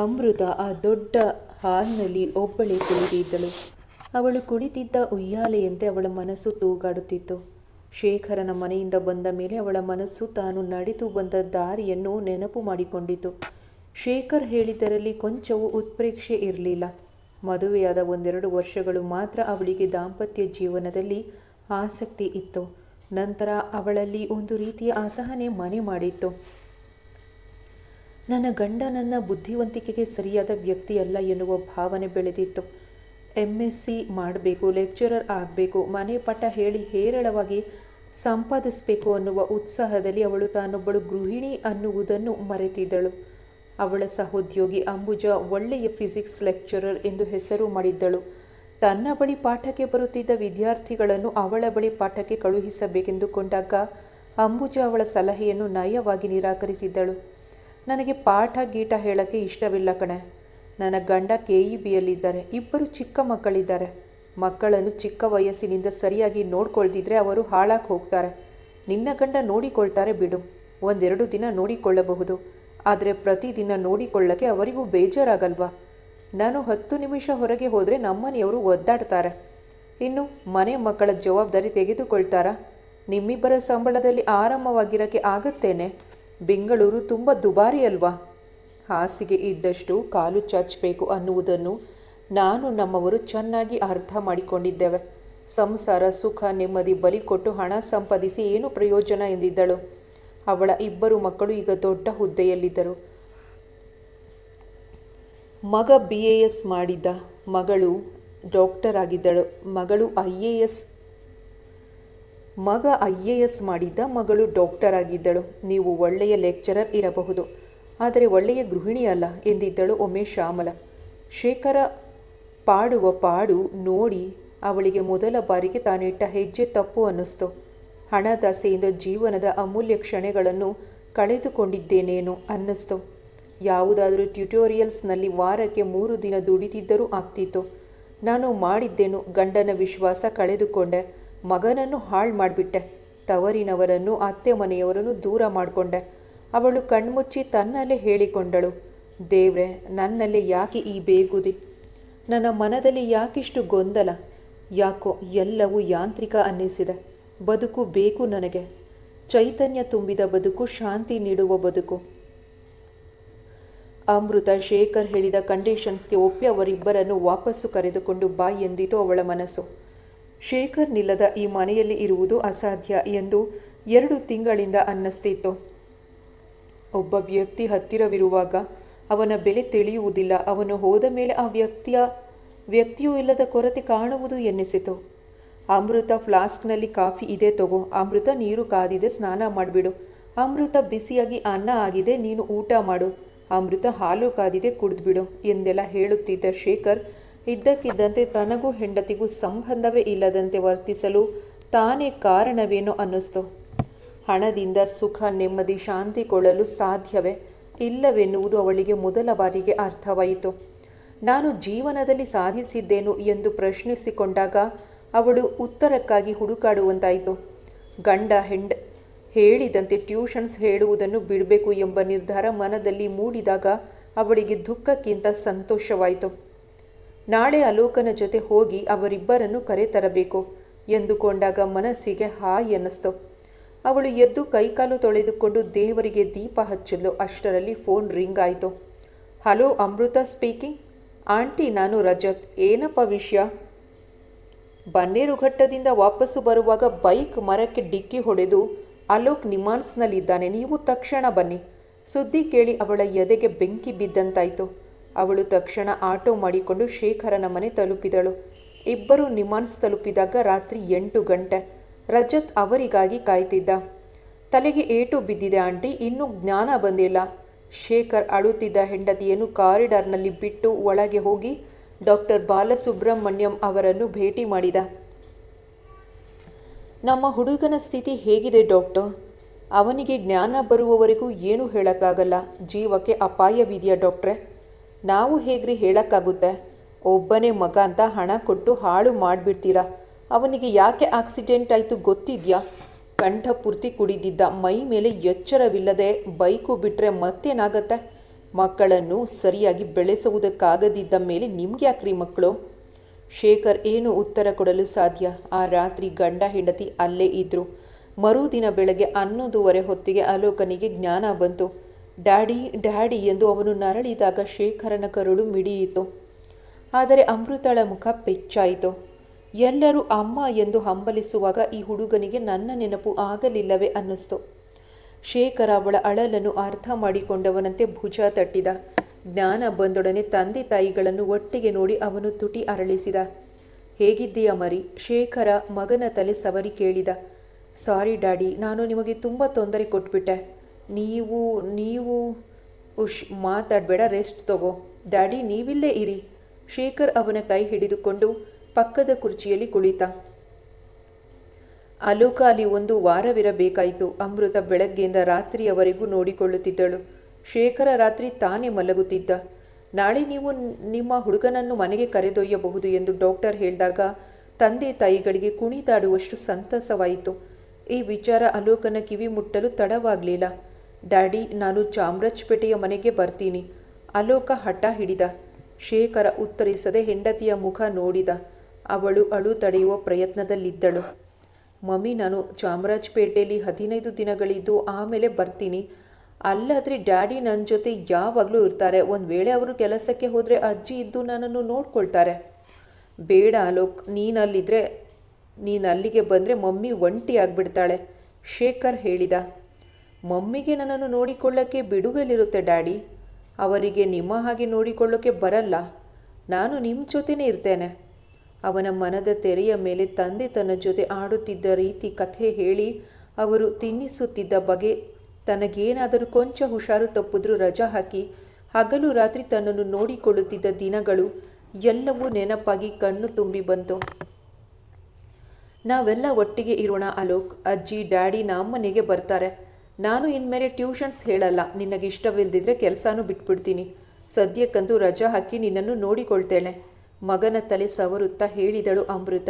ಅಮೃತ ಆ ದೊಡ್ಡ ಹಾಲ್ನಲ್ಲಿ ಒಬ್ಬಳೇ ಕುಳಿತಿದ್ದಳು. ಅವಳು ಕುಳಿತಿದ್ದ ಉಯ್ಯಾಲೆಯಂತೆ ಅವಳ ಮನಸ್ಸು ತೂಗಾಡುತ್ತಿತ್ತು. ಶೇಖರನ ಮನೆಯಿಂದ ಬಂದ ಮೇಲೆ ಅವಳ ಮನಸ್ಸು ತಾನು ನಡೆದು ಬಂದ ದಾರಿಯನ್ನು ನೆನಪು ಮಾಡಿಕೊಂಡಿತು. ಶೇಖರ್ ಹೇಳಿದ್ದರಲ್ಲಿ ಕೊಂಚವೂ ಉತ್ಪ್ರೇಕ್ಷೆ ಇರಲಿಲ್ಲ. ಮದುವೆಯಾದ ಒಂದೆರಡು ವರ್ಷಗಳು ಮಾತ್ರ ಅವಳಿಗೆ ದಾಂಪತ್ಯ ಜೀವನದಲ್ಲಿ ಆಸಕ್ತಿ ಇತ್ತು. ನಂತರ ಅವಳಲ್ಲಿ ಒಂದು ರೀತಿಯ ಅಸಹನೆ ಮನೆ ಮಾಡಿತ್ತು. ನನ್ನ ಗಂಡ ನನ್ನ ಬುದ್ಧಿವಂತಿಕೆಗೆ ಸರಿಯಾದ ವ್ಯಕ್ತಿಯಲ್ಲ ಎನ್ನುವ ಭಾವನೆ ಬೆಳೆದಿತ್ತು. ಎಂ ಎಸ್ ಸಿ ಮಾಡಬೇಕು ಲೆಕ್ಚರರ್ ಆಗಬೇಕು, ಮನೆ ಪಟ ಹೇಳಿ ಹೇರಳವಾಗಿ ಸಂಪಾದಿಸಬೇಕು ಅನ್ನುವ ಉತ್ಸಾಹದಲ್ಲಿ ಅವಳು ತಾನೊಬ್ಬಳು ಗೃಹಿಣಿ ಅನ್ನುವುದನ್ನು ಮರೆತಿದ್ದಳು. ಅವಳ ಸಹೋದ್ಯೋಗಿ ಅಂಬುಜ ಒಳ್ಳೆಯ ಫಿಸಿಕ್ಸ್ ಲೆಕ್ಚರರ್ ಎಂದು ಹೆಸರು ಮಾಡಿದ್ದಳು. ತನ್ನ ಬಳಿ ಪಾಠಕ್ಕೆ ಬರುತ್ತಿದ್ದ ವಿದ್ಯಾರ್ಥಿಗಳನ್ನು ಅವಳ ಬಳಿ ಪಾಠಕ್ಕೆ ಕಳುಹಿಸಬೇಕೆಂದುಕೊಂಡಾಗ ಅಂಬುಜ ಅವಳ ಸಲಹೆಯನ್ನು ನಯವಾಗಿ ನಿರಾಕರಿಸಿದ್ದಳು. ನನಗೆ ಪಾಠ ಗೀಟ ಹೇಳಕ್ಕೆ ಇಷ್ಟವಿಲ್ಲ ಕಣೆ. ನನ್ನ ಗಂಡ ಕೆ ಇ ಬಿಯಲ್ಲಿದ್ದಾರೆ. ಇಬ್ಬರು ಚಿಕ್ಕ ಮಕ್ಕಳಿದ್ದಾರೆ. ಮಕ್ಕಳನ್ನು ಚಿಕ್ಕ ವಯಸ್ಸಿನಿಂದ ಸರಿಯಾಗಿ ನೋಡ್ಕೊಳ್ದಿದ್ರೆ ಅವರು ಹಾಳಾಗಿ ಹೋಗ್ತಾರೆ. ನಿನ್ನ ಗಂಡ ನೋಡಿಕೊಳ್ತಾರೆ ಬಿಡು. ಒಂದೆರಡು ದಿನ ನೋಡಿಕೊಳ್ಳಬಹುದು. ಆದರೆ ಪ್ರತಿದಿನ ನೋಡಿಕೊಳ್ಳಕ್ಕೆ ಅವರಿಗೂ ಬೇಜಾರಾಗಲ್ವಾ? ನಾನು ಹತ್ತು ನಿಮಿಷ ಹೊರಗೆ ಹೋದರೆ ನಮ್ಮನೆಯವರು ಒದ್ದಾಡ್ತಾರೆ. ಇನ್ನು ಮನೆ ಮಕ್ಕಳ ಜವಾಬ್ದಾರಿ ತೆಗೆದುಕೊಳ್ತಾರಾ? ನಿಮ್ಮಿಬ್ಬರ ಸಂಬಳದಲ್ಲಿ ಆರಾಮವಾಗಿರೋಕ್ಕೆ ಆಗತ್ತೇನೆ? ಬೆಂಗಳೂರು ತುಂಬ ದುಬಾರಿ ಅಲ್ವಾ? ಹಾಸಿಗೆ ಇದ್ದಷ್ಟು ಕಾಲು ಚಾಚಬೇಕು ಅನ್ನುವುದನ್ನು ನಾನು ನಮ್ಮವರು ಚೆನ್ನಾಗಿ ಅರ್ಥ ಮಾಡಿಕೊಂಡಿದ್ದೇವೆ. ಸಂಸಾರ, ಸುಖ, ನೆಮ್ಮದಿ, ಬಲಿ ಕೊಟ್ಟು ಹಣ ಸಂಪಾದಿಸಿ ಏನು ಪ್ರಯೋಜನ ಎಂದಿದ್ದಳು? ಅವಳ ಇಬ್ಬರು ಮಕ್ಕಳು ಈಗ ದೊಡ್ಡ ಹುದ್ದೆಯಲ್ಲಿದ್ದರು. ಮಗ ಬಿ ಎ ಎಸ್ ಮಾಡಿದ್ದ ಮಗಳು ಡಾಕ್ಟರ್ ಆಗಿದ್ದಳು. ಮಗಳು ಐ ಎ ಎಸ್ ಮಗ ಐ ಎ ಎಸ್ ಮಾಡಿದ್ದ ಮಗಳು ಡಾಕ್ಟರ್ ಆಗಿದ್ದಳು. ನೀವು ಒಳ್ಳೆಯ ಲೆಕ್ಚರರ್ ಇರಬಹುದು. ಆದರೆ ಒಳ್ಳೆಯ ಗೃಹಿಣಿ ಅಲ್ಲ ಎಂದಿದ್ದಳು ಒಮ್ಮೆ ಶ್ಯಾಮಲ ಶೇಖರ ಪಾಡುವ ಪಾಡು ನೋಡಿ ಅವಳಿಗೆ ಮೊದಲ ಬಾರಿಗೆ ತಾನಿಟ್ಟ ಹೆಜ್ಜೆ ತಪ್ಪು ಅನ್ನಿಸ್ತು. ಹಣದಾಸೆಯಿಂದ ಜೀವನದ ಅಮೂಲ್ಯ ಕ್ಷಣಗಳನ್ನು ಕಳೆದುಕೊಂಡಿದ್ದೇನೇನು ಅನ್ನಿಸ್ತು. ಯಾವುದಾದರೂ ಟ್ಯುಟೋರಿಯಲ್ಸ್ನಲ್ಲಿ ವಾರಕ್ಕೆ ಮೂರು ದಿನ ದುಡಿತಿದ್ದರೂ ಆಗ್ತಿತ್ತು. ನಾನು ಮಾಡಿದ್ದೇನು ಗಂಡನ ವಿಶ್ವಾಸ ಕಳೆದುಕೊಂಡೆ. ಮಗನನ್ನು ಹಾಳು ಮಾಡಿಬಿಟ್ಟೆ. ತವರಿನವರನ್ನು, ಅತ್ತೆ ಮನೆಯವರನ್ನು ದೂರ ಮಾಡಿಕೊಂಡೆ. ಅವಳು ಕಣ್ಮುಚ್ಚಿ ತನ್ನಲ್ಲೇ ಹೇಳಿಕೊಂಡಳು, ದೇವ್ರೆ, ನನ್ನಲ್ಲೇ ಯಾಕೆ ಈ ಬೇಗುದಿ? ನನ್ನ ಮನದಲ್ಲಿ ಯಾಕಿಷ್ಟು ಗೊಂದಲ? ಯಾಕೋ ಎಲ್ಲವೂ ಯಾಂತ್ರಿಕ ಅನ್ನಿಸಿದೆ. ಬದುಕು ಬೇಕು ನನಗೆ. ಚೈತನ್ಯ ತುಂಬಿದ ಬದುಕು, ಶಾಂತಿ ನೀಡುವ ಬದುಕು. ಅಮೃತ ಶೇಖರ್ ಹೇಳಿದ ಕಂಡೀಷನ್ಸ್ಗೆ ಒಪ್ಪಿ ಅವರಿಬ್ಬರನ್ನು ವಾಪಸ್ಸು ಕರೆದುಕೊಂಡು ಬಾ ಎಂದಿತು ಅವಳ ಮನಸ್ಸು. ಶೇಖರ್ ನಿಲ್ಲದ ಈ ಮನೆಯಲ್ಲಿ ಇರುವುದು ಅಸಾಧ್ಯ ಎಂದು ಎರಡು ತಿಂಗಳಿಂದ ಅನ್ನಿಸ್ತಿತ್ತು. ಒಬ್ಬ ವ್ಯಕ್ತಿ ಹತ್ತಿರವಿರುವಾಗ ಅವನ ಬೆಲೆ ತಿಳಿಯುವುದಿಲ್ಲ. ಅವನು ಹೋದ ಮೇಲೆ ಆ ವ್ಯಕ್ತಿಯ, ವ್ಯಕ್ತಿಯೂ ಇಲ್ಲದ ಕೊರತೆ ಕಾಣುವುದು ಎನ್ನಿಸಿತು. ಅಮೃತ ಫ್ಲಾಸ್ಕ್ನಲ್ಲಿ ಕಾಫಿ ಇದೆ ತಗೋ. ಅಮೃತ ನೀರು ಕಾದಿದೆ, ಸ್ನಾನ ಮಾಡಿಬಿಡು. ಅಮೃತ ಬಿಸಿಯಾಗಿ ಅನ್ನ ಆಗಿದೆ, ನೀನು ಊಟ ಮಾಡು. ಅಮೃತ ಹಾಲು ಕಾದಿದೆ, ಕುಡಿದ್ಬಿಡು ಎಂದೆಲ್ಲ ಹೇಳುತ್ತಿದ್ದ ಶೇಖರ್ ಇದ್ದಕ್ಕಿದ್ದಂತೆ ತನಗೂ ಹೆಂಡತಿಗೂ ಸಂಬಂಧವೇ ಇಲ್ಲದಂತೆ ವರ್ತಿಸಲು ತಾನೇ ಕಾರಣವೇನೋ ಅನ್ನಿಸ್ತು. ಹಣದಿಂದ ಸುಖ, ನೆಮ್ಮದಿ, ಶಾಂತಿ ಕೊಳ್ಳಲು ಸಾಧ್ಯವೇ ಇಲ್ಲವೆನ್ನುವುದು ಅವಳಿಗೆ ಮೊದಲ ಬಾರಿಗೆ ಅರ್ಥವಾಯಿತು. ನಾನು ಜೀವನದಲ್ಲಿ ಸಾಧಿಸಿದ್ದೇನು ಎಂದು ಪ್ರಶ್ನಿಸಿಕೊಂಡಾಗ ಅವಳು ಉತ್ತರಕ್ಕಾಗಿ ಹುಡುಕಾಡುವಂತಾಯಿತು. ಗಂಡ, ಹೆಂಡ ಹೇಳಿದಂತೆ ಟ್ಯೂಷನ್ಸ್ ಹೇಳುವುದನ್ನು ಬಿಡಬೇಕು ಎಂಬ ನಿರ್ಧಾರ ಮನದಲ್ಲಿ ಮೂಡಿದಾಗ ಅವಳಿಗೆ ದುಃಖಕ್ಕಿಂತ ಸಂತೋಷವಾಯಿತು. ನಾಳೆ ಅಲೋಕನ ಜೊತೆ ಹೋಗಿ ಅವರಿಬ್ಬರನ್ನು ಕರೆತರಬೇಕು ಎಂದುಕೊಂಡಾಗ ಮನಸ್ಸಿಗೆ ಹಾಯ್ ಅನ್ನಿಸ್ತು. ಅವಳು ಎದ್ದು ಕೈಕಾಲು ತೊಳೆದುಕೊಂಡು ದೇವರಿಗೆ ದೀಪ ಹಚ್ಚಿದ್ಲು ಅಷ್ಟರಲ್ಲಿ ಫೋನ್ ರಿಂಗ್ ಆಯಿತು. Hello, Amrutha speaking. ಆಂಟಿ, ನಾನು ರಜತ್. ಏನಪ್ಪ ವಿಷಯ? ಬನ್ನೇರುಘಟ್ಟದಿಂದ ವಾಪಸ್ಸು ಬರುವಾಗ ಬೈಕ್ ಮರಕ್ಕೆ ಡಿಕ್ಕಿ ಹೊಡೆದು ಅಲೋಕ್ ನಿಮಾನ್ಸ್ನಲ್ಲಿದ್ದಾನೆ. ನೀವು ತಕ್ಷಣ ಬನ್ನಿ. ಸುದ್ದಿ ಕೇಳಿ ಅವಳ ಎದೆಗೆ ಬೆಂಕಿ ಬಿದ್ದಂತಾಯಿತು. ಅವಳು ತಕ್ಷಣ ಆಟೋ ಮಾಡಿಕೊಂಡು ಶೇಖರನ ಮನೆ ತಲುಪಿದಳು. ಇಬ್ಬರು ನಿಮಾನ್ಸ್ ತಲುಪಿದಾಗ ರಾತ್ರಿ ಎಂಟು ಗಂಟೆ. ರಜತ್ ಅವರಿಗಾಗಿ ಕಾಯ್ತಿದ್ದ. ತಲೆಗೆ ಏಟು ಬಿದ್ದಿದೆ ಆಂಟಿ, ಇನ್ನೂ ಜ್ಞಾನ ಬಂದಿಲ್ಲ. ಶೇಖರ್ ಅಳುತ್ತಿದ್ದ ಹೆಂಡತಿಯನ್ನು ಕಾರಿಡಾರ್ನಲ್ಲಿ ಬಿಟ್ಟು ಒಳಗೆ ಹೋಗಿ ಡಾಕ್ಟರ್ ಬಾಲಸುಬ್ರಹ್ಮಣ್ಯಂ ಅವರನ್ನು ಭೇಟಿ ಮಾಡಿದ. ನಮ್ಮ ಹುಡುಗನ ಸ್ಥಿತಿ ಹೇಗಿದೆ ಡಾಕ್ಟರ್? ಅವನಿಗೆ ಜ್ಞಾನ ಬರುವವರೆಗೂ ಏನೂ ಹೇಳೋಕ್ಕಾಗಲ್ಲ. ಜೀವಕ್ಕೆ ಅಪಾಯವಿದೆಯಾ ಡಾಕ್ಟ್ರೆ? ನಾವು ಹೇಗ್ರಿ ಹೇಳೋಕ್ಕಾಗುತ್ತೆ? ಒಬ್ಬನೇ ಮಗ ಅಂತ ಹಣ ಕೊಟ್ಟು ಹಾಳು ಮಾಡಿಬಿಡ್ತೀರಾ? ಅವನಿಗೆ ಯಾಕೆ ಆಕ್ಸಿಡೆಂಟ್ ಆಯಿತು ಗೊತ್ತಿದೆಯಾ? ಕಂಠ ಪೂರ್ತಿ ಕುಡಿದಿದ್ದ ಮೈ ಮೇಲೆ ಎಚ್ಚರವಿಲ್ಲದೆ ಬೈಕು ಬಿಟ್ಟರೆ ಮತ್ತೇನಾಗತ್ತೆ? ಮಕ್ಕಳನ್ನು ಸರಿಯಾಗಿ ಬೆಳೆಸುವುದಕ್ಕಾಗದಿದ್ದ ಮೇಲೆ ನಿಮ್ಗೆ ಯಾಕ್ರಿ ಮಕ್ಕಳು? ಶೇಖರ್ ಏನು ಉತ್ತರ ಕೊಡಲು ಸಾಧ್ಯ? ಆ ರಾತ್ರಿ ಗಂಡ ಹೆಂಡತಿ ಅಲ್ಲೇ ಇದ್ರು. ಮರುದಿನ ಬೆಳಗ್ಗೆ ಹನ್ನೊಂದುವರೆ ಹೊತ್ತಿಗೆ ಅಲೋಕನಿಗೆ ಜ್ಞಾನ ಬಂತು. ಡ್ಯಾಡಿ ಡ್ಯಾಡಿ ಎಂದು ಅವನು ನರಳಿದಾಗ ಶೇಖರನ ಕರುಳು ಮಿಡಿಯಿತು. ಆದರೆ ಅಮೃತಳ ಮುಖ ಪೆಚ್ಚಾಯಿತು ಎಲ್ಲರೂ ಅಮ್ಮ ಎಂದು ಹಂಬಲಿಸುವಾಗ ಈ ಹುಡುಗನಿಗೆ ನನ್ನ ನೆನಪು ಆಗಲಿಲ್ಲವೇ ಅನ್ನಿಸ್ತು. ಶೇಖರ ಅವಳ ಅಳಲನ್ನು ಅರ್ಥ ಮಾಡಿಕೊಂಡವನಂತೆ ಭುಜ ತಟ್ಟಿದ. ಜ್ಞಾನ ಬಂದೊಡನೆ ತಂದೆ ತಾಯಿಗಳನ್ನು ಒಟ್ಟಿಗೆ ನೋಡಿ ಅವನು ತುಟಿ ಅರಳಿಸಿದ. ಹೇಗಿದ್ದೀಯ ಮರಿ? ಶೇಖರ ಮಗನ ತಲೆ ಸವರಿ ಕೇಳಿದ. ಸಾರಿ ಡ್ಯಾಡಿ, ನಾನು ನಿಮಗೆ ತುಂಬ ತೊಂದರೆ ಕೊಟ್ಬಿಟ್ಟೆ. ನೀವು ನೀವು, ಉಶ್, ಮಾತಾಡಬೇಡ ರೆಸ್ಟ್ ತಗೋ. ಡ್ಯಾಡಿ, ನೀವಿಲ್ಲೇ ಇರಿ. ಶೇಖರ್ ಅವನ ಕೈ ಹಿಡಿದುಕೊಂಡು ಪಕ್ಕದ ಕುರ್ಚಿಯಲ್ಲಿ ಕುಳಿತ. ಅಲೋಕ ಅಲ್ಲಿ ಒಂದು ವಾರವಿರಬೇಕಾಯಿತು. ಅಮೃತ ಬೆಳಗ್ಗೆಯಿಂದ ರಾತ್ರಿಯವರೆಗೂ ನೋಡಿಕೊಳ್ಳುತ್ತಿದ್ದಳು. ಶೇಖರ ರಾತ್ರಿ ತಾನೇ ಮಲಗುತ್ತಿದ್ದ. ನಾಳೆ ನೀವು ನಿಮ್ಮ ಹುಡುಗನನ್ನು ಮನೆಗೆ ಕರೆದೊಯ್ಯಬಹುದು ಎಂದು ಡಾಕ್ಟರ್ ಹೇಳಿದಾಗ ತಂದೆ ತಾಯಿಗಳಿಗೆ ಕುಣಿದಾಡುವಷ್ಟು ಸಂತಸವಾಯಿತು. ಈ ವಿಚಾರ ಅಲೋಕನ ಕಿವಿ ಮುಟ್ಟಲು ತಡವಾಗಲಿಲ್ಲ. ಡ್ಯಾಡಿ, ನಾನು ಚಾಮರಾಜಪೇಟೆಯ ಮನೆಗೆ ಬರ್ತೀನಿ. ಅಲೋಕ ಹಠ ಹಿಡಿದ. ಶೇಖರ ಉತ್ತರಿಸದೆ ಹೆಂಡತಿಯ ಮುಖ ನೋಡಿದ. ಅವಳು ಅಳು ತಡೆಯುವ ಪ್ರಯತ್ನದಲ್ಲಿದ್ದಳು. ಮಮ್ಮಿ, ನಾನು ಚಾಮರಾಜಪೇಟೆಯಲ್ಲಿ ಹದಿನೈದು ದಿನಗಳಿದ್ದು ಆಮೇಲೆ ಬರ್ತೀನಿ. ಅಲ್ಲಾದರೆ ಡ್ಯಾಡಿ ನನ್ನ ಜೊತೆ ಯಾವಾಗಲೂ ಇರ್ತಾರೆ. ಒಂದು ವೇಳೆ ಅವರು ಕೆಲಸಕ್ಕೆ ಹೋದರೆ ಅಜ್ಜಿ ಇದ್ದು ನನ್ನನ್ನು ನೋಡ್ಕೊಳ್ತಾರೆ. ಬೇಡ ಅಲೋಕ್ ನೀನಲ್ಲಿದ್ದರೆ ನೀನು ಅಲ್ಲಿಗೆ ಬಂದರೆ ಮಮ್ಮಿ ಒಂಟಿ ಆಗಿಬಿಡ್ತಾಳೆ, ಶೇಖರ್ ಹೇಳಿದ. ಮಮ್ಮಿಗೆ ನನ್ನನ್ನು ನೋಡಿಕೊಳ್ಳೋಕ್ಕೆ ಬಿಡುವೆಲಿರುತ್ತೆ ಡ್ಯಾಡಿ. ಅವರಿಗೆ ನಿಮ್ಮ ಹಾಗೆ ನೋಡಿಕೊಳ್ಳೋಕ್ಕೆ ಬರಲ್ಲ. ನಾನು ನಿಮ್ಮ ಜೊತೆನೇ ಇರ್ತೇನೆ. ಅವನ ಮನದ ತೆರೆಯ ಮೇಲೆ ತಂದೆ ತನ್ನ ಜೊತೆ ಆಡುತ್ತಿದ್ದ ರೀತಿ ಕಥೆ ಹೇಳಿ ಅವರು ತಿನ್ನಿಸುತ್ತಿದ್ದ ಬಗೆ ತನಗೇನಾದರೂ ಕೊಂಚ ಹುಷಾರು ತಪ್ಪಿದ್ರೂ ರಜಾ ಹಾಕಿ ಹಗಲು ರಾತ್ರಿ ತನ್ನನ್ನು ನೋಡಿಕೊಳ್ಳುತ್ತಿದ್ದ ದಿನಗಳು ಎಲ್ಲವೂ ನೆನಪಾಗಿ ಕಣ್ಣು ತುಂಬಿ ಬಂತು. ನಾವೆಲ್ಲ ಒಟ್ಟಿಗೆ ಇರೋಣ ಅಲೋಕ್. ಅಜ್ಜಿ, ಡ್ಯಾಡಿ, ನಮ್ಮನೆಗೆ ಬರ್ತಾರೆ. ನಾನು ಇನ್ಮೇಲೆ ಟ್ಯೂಷನ್ಸ್ ಹೇಳಲ್ಲ. ನಿನಗೆ ಇಷ್ಟವಿಲ್ಲದಿದ್ದರೆ ಕೆಲಸನೂ ಬಿಟ್ಬಿಡ್ತೀನಿ. ಸದ್ಯಕ್ಕಂತೂ ರಜಾ ಹಾಕಿ ನಿನ್ನನ್ನು ನೋಡಿಕೊಳ್ತೇನೆ. ಮಗನ ತಲೆ ಸವರುತ್ತಾ ಹೇಳಿದಳು ಅಮೃತ.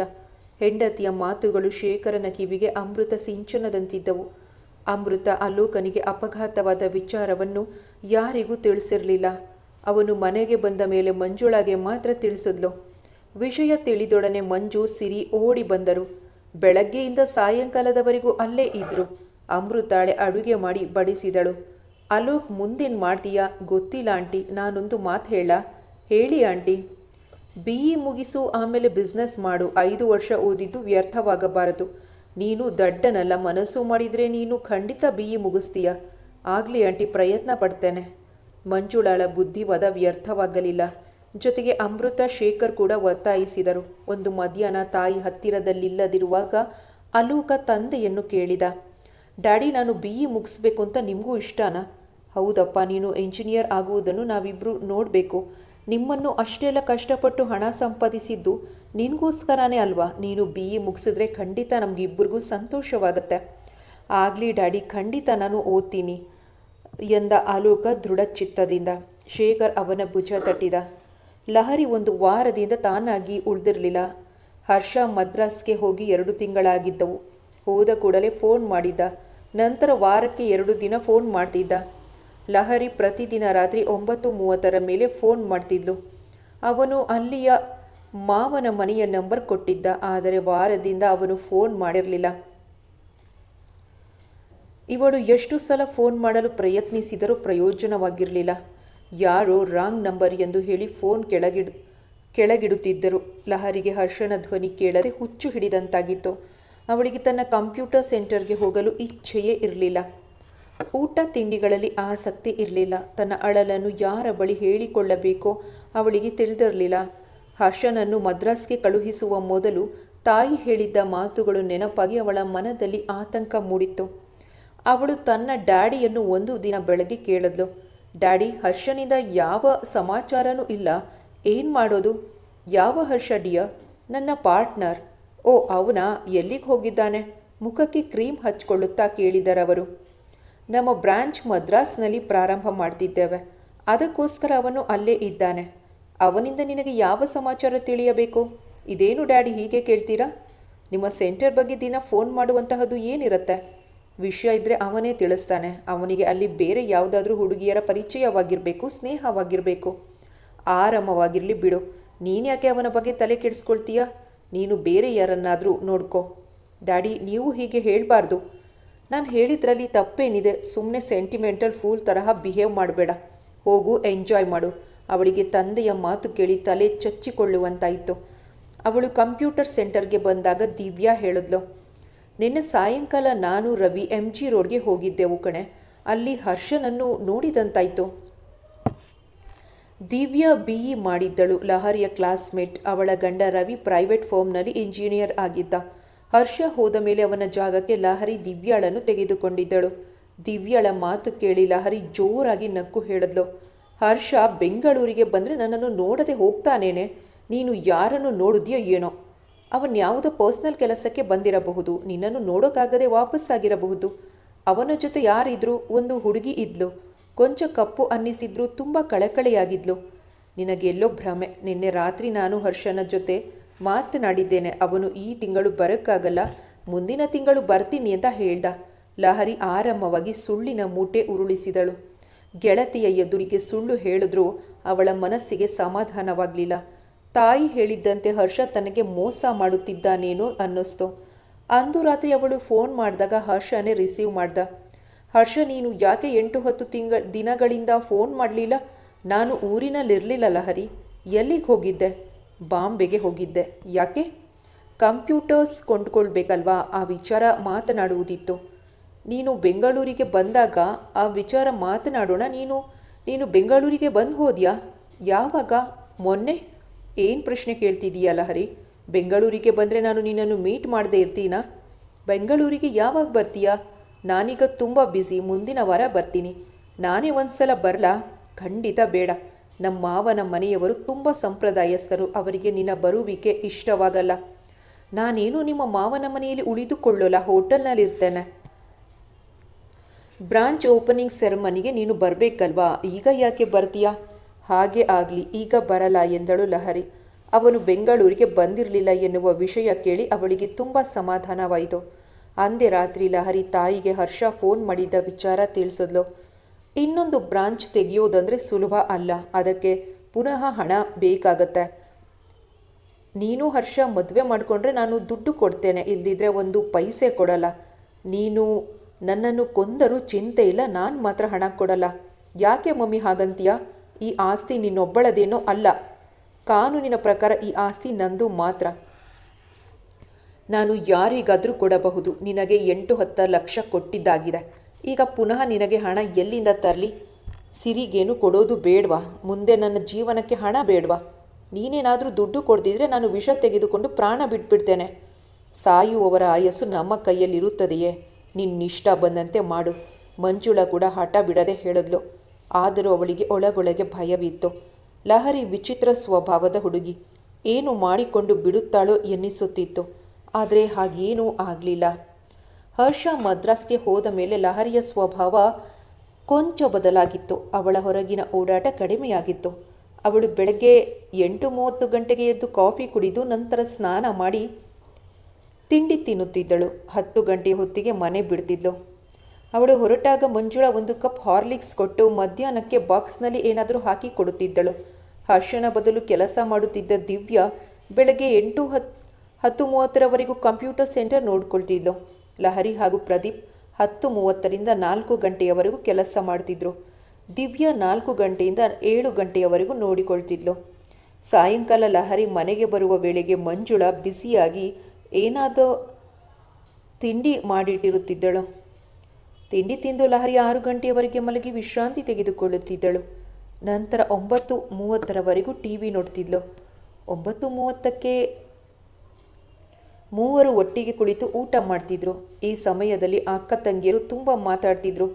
ಹೆಂಡತಿಯ ಮಾತುಗಳು ಶೇಖರನ ಕಿವಿಗೆ ಅಮೃತ ಸಿಂಚನದಂತಿದ್ದವು. ಅಮೃತ ಅಲೋಕನಿಗೆ ಅಪಘಾತವಾದ ವಿಚಾರವನ್ನು ಯಾರಿಗೂ ತಿಳಿಸಿರಲಿಲ್ಲ. ಅವನು ಮನೆಗೆ ಬಂದ ಮೇಲೆ ಮಂಜುಳಾಗೆ ಮಾತ್ರ ತಿಳಿಸಿದ್ಲು. ವಿಷಯ ತಿಳಿದೊಡನೆ ಮಂಜು ಸಿರಿ ಓಡಿ ಬಂದರು. ಬೆಳಗ್ಗೆಯಿಂದ ಸಾಯಂಕಾಲದವರೆಗೂ ಅಲ್ಲೇ ಇದ್ರು. ಅಮೃತಾಳೆ ಅಡುಗೆ ಮಾಡಿ ಬಡಿಸಿದಳು. ಅಲೋಕ್ ಮುಂದೇನು ಮಾಡ್ತೀಯಾ? ಗೊತ್ತಿಲ್ಲ ಆಂಟಿ, ನಾನೊಂದು ಮಾತು ಹೇಳ. ಹೇಳಿ ಆಂಟಿ. ಬಿ ಇ ಮುಗಿಸು, ಆಮೇಲೆ ಬಿಸ್ನೆಸ್ ಮಾಡು. ಐದು ವರ್ಷ ಓದಿದ್ದು ವ್ಯರ್ಥವಾಗಬಾರದು. ನೀನು ದಡ್ಡನಲ್ಲ, ಮನಸ್ಸು ಮಾಡಿದರೆ ನೀನು ಖಂಡಿತ ಬಿ ಇ ಮುಗಿಸ್ತೀಯ? ಆಗಲಿ ಆಂಟಿ, ಪ್ರಯತ್ನ ಪಡ್ತೇನೆ. ಮಂಜುಳಾಳ ಬುದ್ಧಿವಾದ ವ್ಯರ್ಥವಾಗಲಿಲ್ಲ. ಜೊತೆಗೆ ಅಮೃತ ಶೇಖರ್ ಕೂಡ ಒತ್ತಾಯಿಸಿದರು. ಒಂದು ಮಧ್ಯಾಹ್ನ ತಾಯಿ ಹತ್ತಿರದಲ್ಲಿಲ್ಲದಿರುವಾಗ ಅಲೋಕ ತಂದೆಯನ್ನು ಕೇಳಿದ. ಡ್ಯಾಡಿ, ನಾನು ಬಿ ಇ ಮುಗಿಸ್ಬೇಕು ಅಂತ ನಿಮಗೂ ಇಷ್ಟನಾ? ಹೌದಪ್ಪ, ನೀನು ಎಂಜಿನಿಯರ್ ಆಗುವುದನ್ನು ನಾವಿಬ್ಬರು ನೋಡಬೇಕು. ನಿಮ್ಮನ್ನು ಅಷ್ಟೆಲ್ಲ ಕಷ್ಟಪಟ್ಟು ಹಣ ಸಂಪಾದಿಸಿದ್ದು ನಿನಗೋಸ್ಕರನೇ ಅಲ್ವಾ? ನೀನು ಬಿ ಇ ಮುಗಿಸಿದ್ರೆ ಖಂಡಿತ ನಮಗಿಬ್ಬರಿಗೂ ಸಂತೋಷವಾಗುತ್ತೆ. ಆಗಲಿ ಡ್ಯಾಡಿ, ಖಂಡಿತ ನಾನು ಓದ್ತೀನಿ, ಎಂದ ಆಲೋಕ ದೃಢಚಿತ್ತದಿಂದ ಶೇಖರ್ ಅವನ ಭುಜ ತಟ್ಟಿದ. ಲಹರಿ ಒಂದು ವಾರದಿಂದ ತಾನಾಗಿ ಉಳಿದಿರಲಿಲ್ಲ. ಹರ್ಷ ಮದ್ರಾಸ್ಗೆ ಹೋಗಿ ಎರಡು ತಿಂಗಳಾಗಿದ್ದವು. ಹೋದ ಕೂಡಲೇ ಫೋನ್ ಮಾಡಿದ್ದ. ನಂತರ ವಾರಕ್ಕೆ ಎರಡು ದಿನ ಫೋನ್ ಮಾಡ್ತಿದ್ದ. ಲಹರಿ ಪ್ರತಿದಿನ ರಾತ್ರಿ ಒಂಬತ್ತು ಮೂವತ್ತರ ಮೇಲೆ ಫೋನ್ ಮಾಡ್ತಿದ್ಲು. ಅವನು ಅಲ್ಲಿಯ ಮಾವನ ಮನೆಯ ನಂಬರ್ ಕೊಟ್ಟಿದ್ದ, ಆದರೆ ವಾರದಿಂದ ಅವನು ಫೋನ್ ಮಾಡಿರಲಿಲ್ಲ. ಇವಳು ಎಷ್ಟು ಸಲ ಫೋನ್ ಮಾಡಲು ಪ್ರಯತ್ನಿಸಿದರೂ ಪ್ರಯೋಜನವಾಗಿರಲಿಲ್ಲ. ಯಾರೋ ರಾಂಗ್ ನಂಬರ್ ಎಂದು ಹೇಳಿ ಫೋನ್ ಕೆಳಗಿಡು, ಕೆಳಗಿಡುತ್ತಿದ್ದರು. ಲಹರಿಗೆ ಹರ್ಷನ ಧ್ವನಿ ಕೇಳದೆ ಹುಚ್ಚು ಹಿಡಿದಂತಾಗಿತ್ತು. ಅವಳಿಗೆ ತನ್ನ ಕಂಪ್ಯೂಟರ್ ಸೆಂಟರ್ಗೆ ಹೋಗಲು ಇಚ್ಛೆಯೇ ಇರಲಿಲ್ಲ. ಊಟ ತಿಂಡಿಗಳಲ್ಲಿ ಆಸಕ್ತಿ ಇರಲಿಲ್ಲ. ತನ್ನ ಅಳಲನ್ನು ಯಾರ ಬಳಿ ಹೇಳಿಕೊಳ್ಳಬೇಕೋ ಅವಳಿಗೆ ತಿಳಿದಿರಲಿಲ್ಲ. ಹರ್ಷನನ್ನು ಮದ್ರಾಸ್ಗೆ ಕಳುಹಿಸುವ ಮೊದಲು ತಾಯಿ ಹೇಳಿದ್ದ ಮಾತುಗಳು ನೆನಪಾಗಿ ಅವಳ ಮನದಲ್ಲಿ ಆತಂಕ ಮೂಡಿತ್ತು. ಅವಳು ತನ್ನ ಡ್ಯಾಡಿಯನ್ನು ಒಂದು ದಿನ ಬೆಳಗ್ಗೆ ಕೇಳಿದ್ಲು. ಡ್ಯಾಡಿ, ಹರ್ಷನಿಂದ ಯಾವ ಸಮಾಚಾರನೂ ಇಲ್ಲ. ಏನು ಮಾಡೋದು? ಯಾವ ಹರ್ಷ ಡಿಯ ನನ್ನ ಪಾರ್ಟ್ನರ್. ಓ, ಅವನ ಎಲ್ಲಿಗೆ ಹೋಗಿದ್ದಾನೆ? ಮುಖಕ್ಕೆ ಕ್ರೀಮ್ ಹಚ್ಕೊಳ್ಳುತ್ತಾ ಕೇಳಿದರವರು. ನಮ್ಮ ಬ್ರಾಂಚ್ ಮದ್ರಾಸ್ನಲ್ಲಿ ಪ್ರಾರಂಭ ಮಾಡ್ತಿದ್ದೇವೆ. ಅದಕ್ಕೋಸ್ಕರ ಅವನು ಅಲ್ಲೇ ಇದ್ದಾನೆ. ಅವನಿಂದ ನಿನಗೆ ಯಾವ ಸಮಾಚಾರ ತಿಳಿಯಬೇಕು? ಇದೇನು ಡ್ಯಾಡಿ ಹೀಗೆ ಕೇಳ್ತೀರಾ? ನಿಮ್ಮ ಸೆಂಟರ್ ಬಗ್ಗೆ ದಿನ ಫೋನ್ ಮಾಡುವಂತಹದ್ದು ಏನಿರುತ್ತೆ? ವಿಷಯ ಇದ್ದರೆ ಅವನೇ ತಿಳಿಸ್ತಾನೆ. ಅವನಿಗೆ ಅಲ್ಲಿ ಬೇರೆ ಯಾವುದಾದ್ರೂ ಹುಡುಗಿಯರ ಪರಿಚಯವಾಗಿರಬೇಕು, ಸ್ನೇಹವಾಗಿರಬೇಕು. ಆರಾಮವಾಗಿರಲಿ ಬಿಡು. ನೀನ್ಯಾಕೆ ಅವನ ಬಗ್ಗೆ ತಲೆ ಕೆಡಿಸ್ಕೊಳ್ತೀಯ? ನೀನು ಬೇರೆ ಯಾರನ್ನಾದರೂ ನೋಡ್ಕೋ. ಡ್ಯಾಡಿ, ನೀವು ಹೀಗೆ ಹೇಳಬಾರ್ದು. ನಾನು ಹೇಳಿದ್ರಲ್ಲಿ ತಪ್ಪೇನಿದೆ. ಸುಮ್ಮನೆ ಸೆಂಟಿಮೆಂಟಲ್ ಫೂಲ್ ತರಹ ಬಿಹೇವ್ ಮಾಡಬೇಡ. ಹೋಗು, ಎಂಜಾಯ್ ಮಾಡು. ಅವಳಿಗೆ ತಂದೆಯ ಮಾತು ಕೇಳಿ ತಲೆ ಚಚ್ಚಿಕೊಳ್ಳುವಂತಾಯಿತು. ಅವಳು ಕಂಪ್ಯೂಟರ್ ಸೆಂಟರ್ಗೆ ಬಂದಾಗ ದಿವ್ಯಾ ಹೇಳಿದ್ಲು, ನಿನ್ನೆ ಸಾಯಂಕಾಲ ನಾನು ರವಿ ಎಂ ಜಿ ರೋಡ್ಗೆ ಹೋಗಿದ್ದೆವು ಕಣೆ. ಅಲ್ಲಿ ಹರ್ಷನನ್ನು ನೋಡಿದಂತಾಯಿತು. ದಿವ್ಯಾ ಬಿ ಇ ಮಾಡಿದ್ದಳು. ಲಹರಿಯ ಕ್ಲಾಸ್ಮೇಟ್. ಅವಳ ಗಂಡ ರವಿ ಪ್ರೈವೇಟ್ ಫೋಮ್ನಲ್ಲಿ ಇಂಜಿನಿಯರ್ ಆಗಿದ್ದ. ಹರ್ಷ ಹೋದ ಮೇಲೆ ಅವನ ಜಾಗಕ್ಕೆ ಲಹರಿ ದಿವ್ಯಾಳನ್ನು ತೆಗೆದುಕೊಂಡಿದ್ದಳು. ದಿವ್ಯಾಳ ಮಾತು ಕೇಳಿ ಲಹರಿ ಜೋರಾಗಿ ನಕ್ಕು ಹೇಳಿದ್ಲು. ಹರ್ಷ, ಬೆಂಗಳೂರಿಗೆ ಬಂದರೆ ನನ್ನನ್ನು ನೋಡದೆ ಹೋಗ್ತಾನೇನೆ. ನೀನು ಯಾರನ್ನು ನೋಡಿದ್ಯೋ ಏನೋ. ಅವನ್ ಯಾವುದೋ ಪರ್ಸ್ನಲ್ ಕೆಲಸಕ್ಕೆ ಬಂದಿರಬಹುದು. ನಿನ್ನನ್ನು ನೋಡೋಕ್ಕಾಗದೆ ವಾಪಸ್ಸಾಗಿರಬಹುದು. ಅವನ ಜೊತೆ ಯಾರಿದ್ರು ಒಂದು ಹುಡುಗಿ ಇದ್ಲು. ಕೊಂಚ ಕಪ್ಪು ಅನ್ನಿಸಿದ್ರೂ ತುಂಬ ಕಳಕಳಿಯಾಗಿದ್ಲು. ನಿನಗೆಲ್ಲೋ ಭ್ರಮೆ. ನಿನ್ನೆ ರಾತ್ರಿ ನಾನು ಹರ್ಷನ ಜೊತೆ ಮಾತನಾಡಿದ್ದೇನೆ. ಅವನು ಈ ತಿಂಗಳು ಬರೋಕ್ಕಾಗಲ್ಲ. ಮುಂದಿನ ತಿಂಗಳು ಬರ್ತೀನಿ ಅಂತ ಹೇಳ್ದ. ಲಹರಿ ಆರಾಮವಾಗಿ ಸುಳ್ಳಿನ ಮೂಟೆ ಉರುಳಿಸಿದಳು. ಗೆಳತಿಯ ಎದುರಿಗೆ ಸುಳ್ಳು ಹೇಳಿದ್ರೂ ಅವಳ ಮನಸ್ಸಿಗೆ ಸಮಾಧಾನವಾಗಲಿಲ್ಲ. ತಾಯಿ ಹೇಳಿದ್ದಂತೆ ಹರ್ಷ ತನಗೆ ಮೋಸ ಮಾಡುತ್ತಿದ್ದಾನೇನೋ ಅನ್ನಿಸ್ತು. ಅಂದು ರಾತ್ರಿ ಅವಳು ಫೋನ್ ಮಾಡಿದಾಗ ಹರ್ಷನೇ ರಿಸೀವ್ ಮಾಡ್ದ. ಹರ್ಷ, ನೀನು ಯಾಕೆ ಎಂಟು ಹತ್ತು ತಿಂಗಳ ದಿನಗಳಿಂದ ಫೋನ್ ಮಾಡಲಿಲ್ಲ? ನಾನು ಊರಿನಲ್ಲಿರಲಿಲ್ಲ ಲಹರಿ. ಎಲ್ಲಿಗೆ ಹೋಗಿದ್ದೆ? ಬಾಂಬೆಗೆ ಹೋಗಿದ್ದೆ. ಯಾಕೆ? ಕಂಪ್ಯೂಟರ್ಸ್ ಕೊಂಡ್ಕೊಳ್ಬೇಕಲ್ವಾ? ಆ ವಿಚಾರ ಮಾತನಾಡುವುದಿತ್ತು. ನೀನು ಬೆಂಗಳೂರಿಗೆ ಬಂದಾಗ ಆ ವಿಚಾರ ಮಾತನಾಡೋಣ ನೀನು. ನೀನು ಬೆಂಗಳೂರಿಗೆ ಬಂದು ಹೋದ್ಯಾ? ಯಾವಾಗ? ಮೊನ್ನೆ? ಏನು ಪ್ರಶ್ನೆ ಕೇಳ್ತಿದ್ದೀಯಾ ಲಹರಿ? ಬೆಂಗಳೂರಿಗೆ ಬಂದರೆ ನಾನು ನಿನ್ನನ್ನು ಮೀಟ್ ಮಾಡದೇ ಇರ್ತೀನಾ? ಬೆಂಗಳೂರಿಗೆ ಯಾವಾಗ ಬರ್ತೀಯಾ? ನಾನೀಗ ತುಂಬ ಬ್ಯುಸಿ ಮುಂದಿನ ವಾರ ಬರ್ತೀನಿ. ನಾನೇ ಒಂದು ಸಲ ಬರಲಾ? ಖಂಡಿತ ಬೇಡ. ನಮ್ಮ ಮಾವನ ಮನೆಯವರು ತುಂಬ ಸಂಪ್ರದಾಯಸ್ಥರು, ಅವರಿಗೆ ನಿನ್ನ ಬರುವಿಕೆ ಇಷ್ಟವಾಗಲ್ಲ. ನಾನೇನು ನಿಮ್ಮ ಮಾವನ ಮನೆಯಲ್ಲಿ ಉಳಿದುಕೊಳ್ಳೋಲ್ಲ, ಹೋಟೆಲ್ನಲ್ಲಿರ್ತೇನೆ. ಬ್ರಾಂಚ್ ಓಪನಿಂಗ್ ಸೆರೆಮನಿಗೆ ನೀನು ಬರಬೇಕಲ್ವಾ? ಈಗ ಯಾಕೆ ಬರ್ತೀಯಾ? ಹಾಗೆ ಆಗಲಿ, ಈಗ ಬರಲ್ಲ ಎಂದಳು ಲಹರಿ. ಅವನು ಬೆಂಗಳೂರಿಗೆ ಬಂದಿರಲಿಲ್ಲ ಎನ್ನುವ ವಿಷಯ ಕೇಳಿ ಅವಳಿಗೆ ತುಂಬ ಸಮಾಧಾನವಾಯಿತು. ಅಂದೇ ರಾತ್ರಿ ಲಹರಿ ತಾಯಿಗೆ ಹರ್ಷ ಫೋನ್ ಮಾಡಿದ್ದ ವಿಚಾರ ತಿಳಿಸಿದ್ಲು. ಇನ್ನೊಂದು ಬ್ರಾಂಚ್ ತೆಗೆಯೋದಂದ್ರೆ ಸುಲಭ ಅಲ್ಲ. ಅದಕ್ಕೆ ಪುನಃ ಹಣ ಬೇಕಾಗತ್ತೆ. ನೀನು ಹರ್ಷ, ಮದುವೆ ಮಾಡಿಕೊಂಡ್ರೆ ನಾನು ದುಡ್ಡು ಕೊಡ್ತೇನೆ. ಇಲ್ದಿದ್ರೆ ಒಂದು ಪೈಸೆ ಕೊಡಲ್ಲ. ನೀನು ನನ್ನನ್ನು ಕೊಂದರೂ ಚಿಂತೆ ಇಲ್ಲ. ನಾನು ಮಾತ್ರ ಹಣ ಕೊಡಲ್ಲ. ಯಾಕೆ ಮಮ್ಮಿ ಹಾಗಂತೀಯ? ಈ ಆಸ್ತಿ ನಿನ್ನೊಬ್ಬಳದೇನೋ ಅಲ್ಲ. ಕಾನೂನಿನ ಪ್ರಕಾರ ಈ ಆಸ್ತಿ ನಂದು ಮಾತ್ರ. ನಾನು ಯಾರಿಗಾದರೂ ಕೊಡಬಹುದು. ನಿನಗೆ ಎಂಟು ಹತ್ತು ಲಕ್ಷ ಕೊಟ್ಟಿದ್ದಾಗಿದೆ. ಈಗ ಪುನಃ ನಿನಗೆ ಹಣ ಎಲ್ಲಿಂದ ತರಲಿ? ಸಿರಿಗೇನು ಕೊಡೋದು ಬೇಡವಾ? ಮುಂದೆ ನನ್ನ ಜೀವನಕ್ಕೆ ಹಣ ಬೇಡವಾ? ನೀನೇನಾದರೂ ದುಡ್ಡು ಕೊಡ್ದಿದ್ರೆ ನಾನು ವಿಷ ತೆಗೆದುಕೊಂಡು ಪ್ರಾಣ ಬಿಟ್ಬಿಡ್ತೇನೆ. ಸಾಯುವವರ ಆಯಸ್ಸು ನಮ್ಮ ಕೈಯಲ್ಲಿರುತ್ತದೆಯೇ? ನಿನ್ನಿಷ್ಟ ಬಂದಂತೆ ಮಾಡು. ಮಂಜುಳ ಕೂಡ ಹಠ ಬಿಡದೆ ಹೇಳಿದ್ಲು. ಆದರೂ ಅವಳಿಗೆ ಒಳಗೊಳಗೆ ಭಯವಿತ್ತು. ಲಹರಿ ವಿಚಿತ್ರ ಸ್ವಭಾವದ ಹುಡುಗಿ. ಏನು ಮಾಡಿಕೊಂಡು ಬಿಡುತ್ತಾಳೋ ಎನ್ನಿಸುತ್ತಿತ್ತು. ಆದರೆ ಹಾಗೇನೂ ಆಗಲಿಲ್ಲ. ಹರ್ಷ ಮದ್ರಾಸ್ಗೆ ಹೋದ ಮೇಲೆ ಲಹರಿಯ ಸ್ವಭಾವ ಕೊಂಚ ಬದಲಾಗಿತ್ತು. ಅವಳ ಹೊರಗಿನ ಓಡಾಟ ಕಡಿಮೆಯಾಗಿತ್ತು. ಅವಳು ಬೆಳಗ್ಗೆ ಎಂಟು ಮೂವತ್ತು ಗಂಟೆಗೆ ಎದ್ದು ಕಾಫಿ ಕುಡಿದು ನಂತರ ಸ್ನಾನ ಮಾಡಿ ತಿಂಡಿ ತಿನ್ನುತ್ತಿದ್ದಳು. ಹತ್ತು ಗಂಟೆ ಹೊತ್ತಿಗೆ ಮನೆ ಬಿಡ್ತಿದ್ಲು. ಅವಳು ಹೊರಟಾಗ ಮಂಜುಳ ಒಂದು ಕಪ್ ಹಾರ್ಲಿಕ್ಸ್ ಕೊಟ್ಟು ಮಧ್ಯಾಹ್ನಕ್ಕೆ ಬಾಕ್ಸ್ನಲ್ಲಿ ಏನಾದರೂ ಹಾಕಿ ಕೊಡುತ್ತಿದ್ದಳು. ಹರ್ಷನ ಬದಲು ಕೆಲಸ ಮಾಡುತ್ತಿದ್ದ ದಿವ್ಯ ಬೆಳಗ್ಗೆ ಎಂಟು ಹತ್ ಹತ್ತು ಮೂವತ್ತರವರೆಗೂ ಕಂಪ್ಯೂಟರ್ ಸೆಂಟರ್ ನೋಡ್ಕೊಳ್ತಿದ್ಲು. ಲಹರಿ ಹಾಗೂ ಪ್ರದೀಪ್ ಹತ್ತು ಮೂವತ್ತರಿಂದ ನಾಲ್ಕು ಗಂಟೆಯವರೆಗೂ ಕೆಲಸ ಮಾಡ್ತಿದ್ರು. ದಿವ್ಯ ನಾಲ್ಕು ಗಂಟೆಯಿಂದ ಏಳು ಗಂಟೆಯವರೆಗೂ ನೋಡಿಕೊಳ್ತಿದ್ಲು. ಸಾಯಂಕಾಲ ಲಹರಿ ಮನೆಗೆ ಬರುವ ವೇಳೆಗೆ ಮಂಜುಳ ಬಿಸಿಯಾಗಿ ಏನಾದರೂ ತಿಂಡಿ ಮಾಡಿಟ್ಟಿರುತ್ತಿದ್ದಳು. ತಿಂಡಿ ತಿಂದು ಲಹರಿ ಆರು ಗಂಟೆಯವರೆಗೆ ಮಲಗಿ ವಿಶ್ರಾಂತಿ ತೆಗೆದುಕೊಳ್ಳುತ್ತಿದ್ದಳು. ನಂತರ ಒಂಬತ್ತು ಮೂವತ್ತರವರೆಗೂ ಟಿ ವಿ ನೋಡ್ತಿದ್ಲು. ಒಂಬತ್ತು ಮೂವತ್ತಕ್ಕೆ ಮೂವರು ಒಟ್ಟಿಗೆ ಕುಳಿತು ಊಟ ಮಾಡ್ತಿದ್ರು. ಈ ಸಮಯದಲ್ಲಿ ಅಕ್ಕ ತಂಗಿಯರು ತುಂಬ ಮಾತಾಡ್ತಿದ್ರು.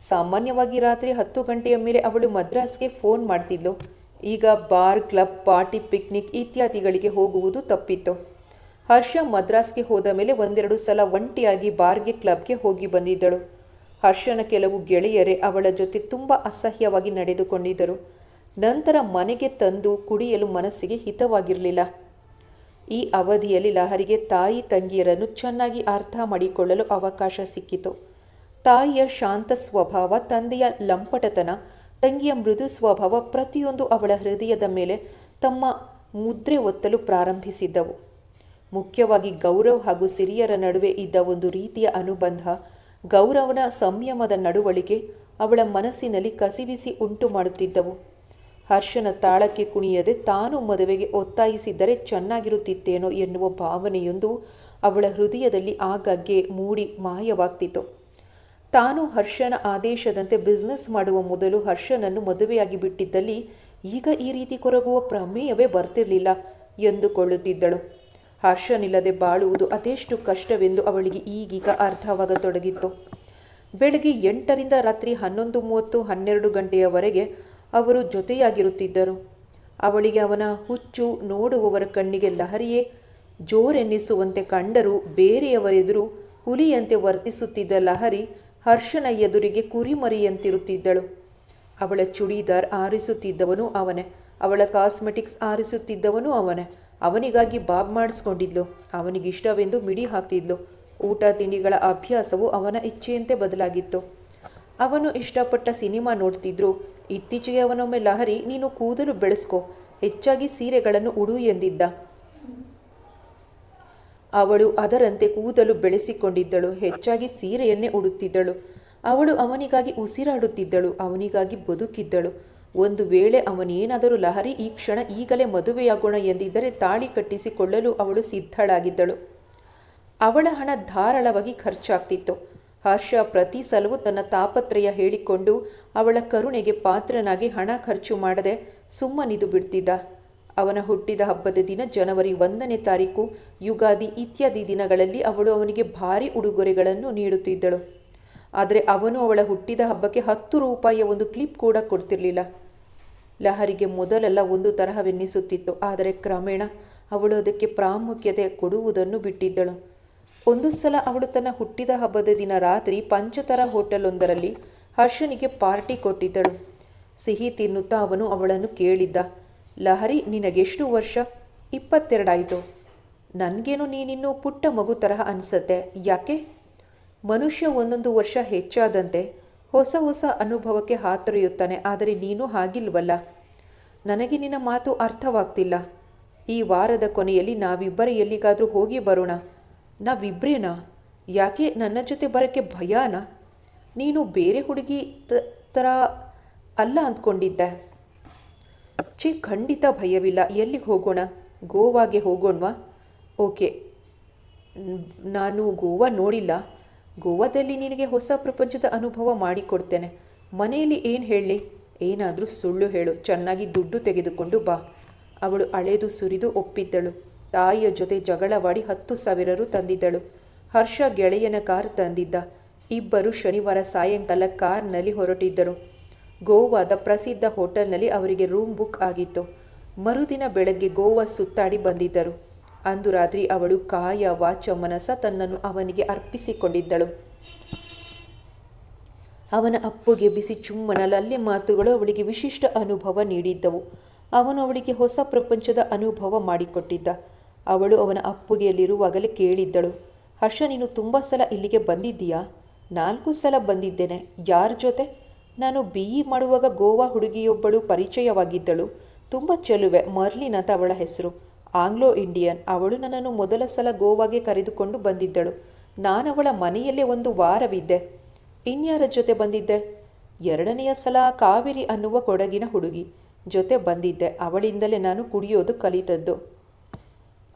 ಸಾಮಾನ್ಯವಾಗಿ ರಾತ್ರಿ ಹತ್ತು ಗಂಟೆಯ ಮೇಲೆ ಅವಳು ಮದ್ರಾಸ್ಗೆ ಫೋನ್ ಮಾಡ್ತಿದ್ಲು. ಈಗ ಬಾರ್, ಕ್ಲಬ್, ಪಾರ್ಟಿ, ಪಿಕ್ನಿಕ್ ಇತ್ಯಾದಿಗಳಿಗೆ ಹೋಗುವುದು ತಪ್ಪಿತ್ತು. ಹರ್ಷ ಮದ್ರಾಸ್ಗೆ ಹೋದ ಮೇಲೆ ಒಂದೆರಡು ಸಲ ಒಂಟಿಯಾಗಿ ಬಾರ್ಗೆ, ಕ್ಲಬ್ಗೆ ಹೋಗಿ ಬಂದಿದ್ದಳು. ಹರ್ಷನ ಕೆಲವು ಗೆಳೆಯರೇ ಅವಳ ಜೊತೆ ತುಂಬ ಅಸಹ್ಯವಾಗಿ ನಡೆದುಕೊಂಡಿದ್ದರು. ನಂತರ ಮನೆಗೆ ತಂದು ಕುಡಿಯಲು ಮನಸ್ಸಿಗೆ ಹಿತವಾಗಿರಲಿಲ್ಲ. ಈ ಅವಧಿಯಲ್ಲಿ ಲಹರಿಗೆ ತಾಯಿ ತಂಗಿಯರನ್ನು ಚೆನ್ನಾಗಿ ಅರ್ಥ ಮಾಡಿಕೊಳ್ಳಲು ಅವಕಾಶ ಸಿಕ್ಕಿತು. ತಾಯಿಯ ಶಾಂತ ಸ್ವಭಾವ, ತಂದೆಯ ಲಂಪಟತನ, ತಂಗಿಯ ಮೃದು ಸ್ವಭಾವ ಪ್ರತಿಯೊಂದು ಅವಳ ಹೃದಯದ ಮೇಲೆ ತಮ್ಮ ಮುದ್ರೆ ಒತ್ತಲು ಪ್ರಾರಂಭಿಸಿದ್ದವು. ಮುಖ್ಯವಾಗಿ ಗೌರವ್ ಹಾಗೂ ಸಿರಿಯರ ನಡುವೆ ಇದ್ದ ಒಂದು ರೀತಿಯ ಅನುಬಂಧ, ಗೌರವನ ಸಂಯಮದ ನಡುವಳಿಕೆ ಅವಳ ಮನಸ್ಸಿನಲ್ಲಿ ಕಸಿವಿಸಿ ಉಂಟು ಮಾಡುತ್ತಿದ್ದವು ಹರ್ಷನ ತಾಳಕ್ಕೆ ಕುಣಿಯದೆ ತಾನು ಮದುವೆಗೆ ಒತ್ತಾಯಿಸಿದ್ದರೆ ಚೆನ್ನಾಗಿರುತ್ತಿತ್ತೇನೋ ಎನ್ನುವ ಭಾವನೆಯೊಂದು ಅವಳ ಹೃದಯದಲ್ಲಿ ಆಗಾಗ್ಗೆ ಮೂಡಿ ಮಾಯವಾಗ್ತಿತ್ತು. ತಾನು ಹರ್ಷನ ಆದೇಶದಂತೆ ಬಿಸ್ನೆಸ್ ಮಾಡುವ ಮೊದಲು ಹರ್ಷನನ್ನು ಮದುವೆಯಾಗಿ ಬಿಟ್ಟಿದ್ದಲ್ಲಿ ಈಗ ಈ ರೀತಿ ಕೊರಗುವ ಪ್ರಮೇಯವೇ ಬರ್ತಿರಲಿಲ್ಲ ಎಂದುಕೊಳ್ಳುತ್ತಿದ್ದಳು. ಹರ್ಷನಿಲ್ಲದೆ ಬಾಳುವುದು ಅದೆಷ್ಟು ಕಷ್ಟವೆಂದು ಅವಳಿಗೆ ಈಗೀಗ ಅರ್ಥವಾಗತೊಡಗಿತ್ತು. ಬೆಳಗ್ಗೆ ಎಂಟರಿಂದ ರಾತ್ರಿ ಹನ್ನೊಂದು ಮೂವತ್ತು ಹನ್ನೆರಡು ಗಂಟೆಯವರೆಗೆ ಅವರು ಜೊತೆಯಾಗಿರುತ್ತಿದ್ದರು. ಅವಳಿಗೆ ಅವನ ಹುಚ್ಚು ನೋಡುವವರ ಕಣ್ಣಿಗೆ ಲಹರಿಯೇ, ಜೋರೆನ್ನಿಸುವಂತೆ ಕಂಡರೂ ಬೇರೆಯವರೆದುರು ಹುಲಿಯಂತೆ ವರ್ತಿಸುತ್ತಿದ್ದ ಲಹರಿ ಹರ್ಷನ ಎದುರಿಗೆ ಕುರಿಮರಿಯಂತಿರುತ್ತಿದ್ದಳು. ಅವಳ ಚುಡಿದಾರ್ ಆರಿಸುತ್ತಿದ್ದವನು ಅವನೇ, ಅವಳ ಕಾಸ್ಮೆಟಿಕ್ಸ್ ಆರಿಸುತ್ತಿದ್ದವನು ಅವನೇ, ಅವನಿಗಾಗಿ ಬಾಬ್ ಮಾಡಿಸ್ಕೊಂಡಿದ್ಲು, ಅವನಿಗಿಷ್ಟವೆಂದು ಮಿಡಿ ಹಾಕ್ತಿದ್ಲು, ಊಟ ತಿಂಡಿಗಳ ಅಭ್ಯಾಸವು ಅವನ ಇಚ್ಛೆಯಂತೆ ಬದಲಾಗಿತ್ತು. ಅವನು ಇಷ್ಟಪಟ್ಟ ಸಿನಿಮಾ ನೋಡ್ತಿದ್ರು ಇತ್ತೀಚೆಗೆ ಅವನೊಮ್ಮೆ ಲಹರಿ, ನೀನು ಕೂದಲು ಬೆಳೆಸ್ಕೊ, ಹೆಚ್ಚಾಗಿ ಸೀರೆಗಳನ್ನು ಉಡು ಎಂದಿದ್ದ. ಅವಳು ಅದರಂತೆ ಕೂದಲು ಬೆಳೆಸಿಕೊಂಡಿದ್ದಳು, ಹೆಚ್ಚಾಗಿ ಸೀರೆಯನ್ನೇ ಉಡುತ್ತಿದ್ದಳು. ಅವಳು ಅವನಿಗಾಗಿ ಉಸಿರಾಡುತ್ತಿದ್ದಳು, ಅವನಿಗಾಗಿ ಬದುಕಿದ್ದಳು. ಒಂದು ವೇಳೆ ಅವನೇನಾದರೂ ಲಹರಿ, ಈ ಕ್ಷಣ ಈಗಲೇ ಮದುವೆಯಾಗೋಣ ಎಂದಿದ್ದರೆ ತಾಳಿ ಕಟ್ಟಿಸಿಕೊಳ್ಳಲು ಅವಳು ಸಿದ್ಧಳಾಗಿದ್ದಳು. ಅವಳ ಹಣ ಧಾರಾಳವಾಗಿ ಖರ್ಚಾಗ್ತಿತ್ತು. ಹರ್ಷ ಪ್ರತಿ ಸಲವೂ ತನ್ನ ತಾಪತ್ರಯ ಹೇಳಿಕೊಂಡು ಅವಳ ಕರುಣೆಗೆ ಪಾತ್ರನಾಗಿ ಹಣ ಖರ್ಚು ಮಾಡದೆ ಸುಮ್ಮನಿದು ಬಿಡ್ತಿದ್ದ. ಅವನ ಹುಟ್ಟಿದ ಹಬ್ಬದ ದಿನ ಜನವರಿ ಒಂದನೇ ತಾರೀಕು, ಯುಗಾದಿ ಇತ್ಯಾದಿ ದಿನಗಳಲ್ಲಿ ಅವಳು ಅವನಿಗೆ ಭಾರಿ ಉಡುಗೊರೆಗಳನ್ನು ನೀಡುತ್ತಿದ್ದಳು. ಆದರೆ ಅವನು ಅವಳ ಹುಟ್ಟಿದ ಹಬ್ಬಕ್ಕೆ ಹತ್ತು ರೂಪಾಯಿಯ ಒಂದು ಕ್ಲಿಪ್ ಕೂಡ ಕೊಡ್ತಿರಲಿಲ್ಲ. ಲಹರಿಗೆ ಮೊದಲೆಲ್ಲ ಒಂದು ತರಹವೆನ್ನಿಸುತ್ತಿತ್ತು, ಆದರೆ ಕ್ರಮೇಣ ಅವಳು ಅದಕ್ಕೆ ಪ್ರಾಮುಖ್ಯತೆ ಕೊಡುವುದನ್ನು ಬಿಟ್ಟಿದ್ದಳು. ಒಂದು ಸಲ ಅವಳು ತನ್ನ ಹುಟ್ಟಿದ ಹಬ್ಬದ ದಿನ ರಾತ್ರಿ ಪಂಚತರ ಹೋಟೆಲೊಂದರಲ್ಲಿ ಹರ್ಷನಿಗೆ ಪಾರ್ಟಿ ಕೊಟ್ಟಿದ್ದಳು. ಸಿಹಿ ತಿನ್ನುತ್ತಾ ಅವನು ಅವಳನ್ನು ಕೇಳಿದ್ದ, ಲಹರಿ, ನಿನಗೆಷ್ಟು ವರ್ಷ? ಇಪ್ಪತ್ತೆರಡಾಯಿತು. ನನಗೇನು ನೀನಿನ್ನು ಪುಟ್ಟ ಮಗು ತರಹ ಅನಿಸತ್ತೆ, ಯಾಕೆ? ಮನುಷ್ಯ ಒಂದೊಂದು ವರ್ಷ ಹೆಚ್ಚಾದಂತೆ ಹೊಸ ಹೊಸ ಅನುಭವಕ್ಕೆ ಹಾತೊರೆಯುತ್ತಾನೆ, ಆದರೆ ನೀನು ಹಾಗಿಲ್ವಲ್ಲ. ನನಗೆ ನಿನ್ನ ಮಾತು ಅರ್ಥವಾಗ್ತಿಲ್ಲ. ಈ ವಾರದ ಕೊನೆಯಲ್ಲಿ ನಾವಿಬ್ಬರ ಎಲ್ಲಿಗಾದರೂ ಹೋಗಿ ಬರೋಣ. ನಾವಿಬ್ರೇನಾ? ಯಾಕೆ ನನ್ನ ಜೊತೆ ಬರೋಕ್ಕೆ ಭಯಾನ? ನೀನು ಬೇರೆ ಹುಡುಗಿ ಥರ ಅಲ್ಲ ಅಂದ್ಕೊಂಡಿದ್ದೆ. ಛೀ, ಖಂಡಿತ ಭಯವಿಲ್ಲ. ಎಲ್ಲಿಗೆ ಹೋಗೋಣ? ಗೋವಾಗೆ ಹೋಗೋಣವಾ? ಓಕೆ. ನಾನು ಗೋವಾ ನೋಡಿಲ್ಲ. ಗೋವಾದಲ್ಲಿ ನಿನಗೆ ಹೊಸ ಪ್ರಪಂಚದ ಅನುಭವ ಮಾಡಿಕೊಡ್ತೇನೆ. ಮನೆಯಲ್ಲಿ ಏನು ಹೇಳಲಿ ಏನಾದರೂ ಸುಳ್ಳು ಹೇಳು. ಚೆನ್ನಾಗಿ ದುಡ್ಡು ತೆಗೆದುಕೊಂಡು ಬಾ. ಅವಳು ಅಳೆದು ಸುರಿದು ಒಪ್ಪಿದ್ದಳು. ತಾಯಿಯ ಜೊತೆ ಜಗಳವಾಡಿ ಹತ್ತು ಸಾವಿರ ರು ತಂದಿದ್ದಳು. ಹರ್ಷ ಗೆಳೆಯನ ಕಾರ್ ತಂದಿದ್ದ. ಇಬ್ಬರು ಶನಿವಾರ ಸಾಯಂಕಾಲ ಕಾರ್ನಲ್ಲಿ ಹೊರಟಿದ್ದರು. ಗೋವಾದ ಪ್ರಸಿದ್ಧ ಹೋಟೆಲ್ನಲ್ಲಿ ಅವರಿಗೆ ರೂಮ್ ಬುಕ್ ಆಗಿತ್ತು. ಮರುದಿನ ಬೆಳಗ್ಗೆ ಗೋವಾ ಸುತ್ತಾಡಿ ಬಂದಿದ್ದರು. ಅಂದು ರಾತ್ರಿ ಅವಳು ಕಾಯ ವಾಚ ಮನಸ ತನ್ನನ್ನು ಅವನಿಗೆ ಅರ್ಪಿಸಿಕೊಂಡಿದ್ದಳು. ಅವನ ಅಪ್ಪುಗೆ ಬಿಸಿ ಚುಮ್ಮನ ಲಲ್ಲೆ ಮಾತುಗಳು ಅವಳಿಗೆ ವಿಶಿಷ್ಟ ಅನುಭವ ನೀಡಿದ್ದವು. ಅವನು ಅವಳಿಗೆ ಹೊಸ ಪ್ರಪಂಚದ ಅನುಭವ ಮಾಡಿಕೊಟ್ಟಿದ್ದ. ಅವಳು ಅವನ ಅಪ್ಪುಗೆಯಲ್ಲಿರುವಾಗಲೇ ಕೇಳಿದ್ದಳು, ಹರ್ಷ, ನೀನು ತುಂಬ ಸಲ ಇಲ್ಲಿಗೆ ಬಂದಿದ್ದೀಯಾ? ನಾಲ್ಕು ಸಲ ಬಂದಿದ್ದೇನೆ, ಯಾರ ಜೊತೆ? ನಾನು ಬಿ ಇ ಮಾಡುವಾಗ ಗೋವಾ ಹುಡುಗಿಯೊಬ್ಬಳು ಪರಿಚಯವಾಗಿದ್ದಳು, ತುಂಬ ಚೆಲುವೆ, ಮರ್ಲಿನ್ ಅಂತ ಅವಳ ಹೆಸರು. ಆಂಗ್ಲೋ ಇಂಡಿಯನ್, ಅವಳು ನನ್ನನ್ನು ಮೊದಲ ಸಲ ಗೋವಾಗೆ ಕರೆದುಕೊಂಡು ಬಂದಿದ್ದಳು. ನಾನು ಅವಳ ಮನೆಯಲ್ಲೇ ಒಂದು ವಾರವಿದ್ದೆ. ಇನ್ಯಾರ ಜೊತೆ ಬಂದಿದ್ದೆ? ಎರಡನೆಯ ಸಲ ಕಾವೇರಿ ಅನ್ನುವ ಕೊಡಗಿನ ಹುಡುಗಿ ಜೊತೆ ಬಂದಿದ್ದೆ, ಅವಳಿಂದಲೇ ನಾನು ಕುಡಿಯೋದು ಕಲಿತದ್ದು.